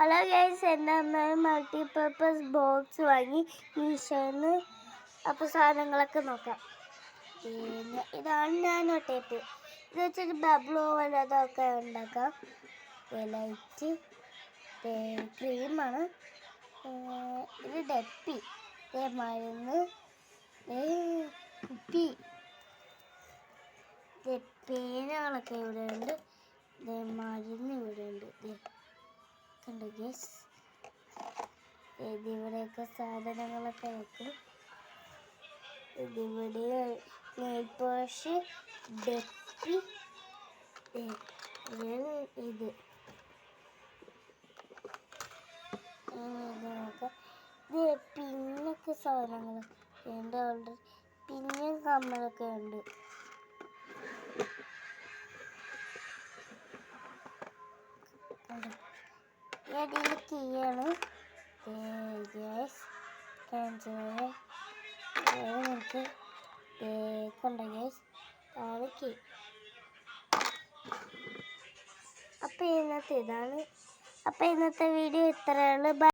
Hello guys എന്റെ അമ്മ multipurpose box വാങ്ങി മീഷോന്ന് അപ്പോൾ സാധനങ്ങളൊക്കെ നോക്കാം. പിന്നെ ഇതാണ് നാനോ ടേപ്പ് ഇത് വെച്ചിട്ട് ബബ്ലോ വല്ലതൊക്കെ ഉണ്ടാക്കാം. ലൈറ്റ് ക്രീമാണ് ഇത് ഡപ്പി മരുന്ന് കുപ്പി. പേനകളൊക്കെ ഇവിടെ ഉണ്ട് മരുന്ന് ഇവിടെ ഉണ്ട് ദേ എന്നിവിടെയൊക്കെ സാധനങ്ങളൊക്കെ വെക്കും ഇതിവിടെ നെയിൽ പോഷ് ഇത്. ഇത് പിന്നൊക്കെ സാധനങ്ങൾ എന്റെ ഓൾറെഡി പിന്നെയും കമ്മലൊക്കെ ഉണ്ട്. അടിയിൽ കീയാണ് ഗ്യാസ് കാണിച്ചത് നമുക്ക് കണ്ടോ ഗ്യാസ് താഴെ കീ അപ്പോൾ ഇന്നത്തെ ഇതാണ്. അപ്പോൾ ഇന്നത്തെ വീഡിയോ ഇത്രയുള്ളൂ ബൈ.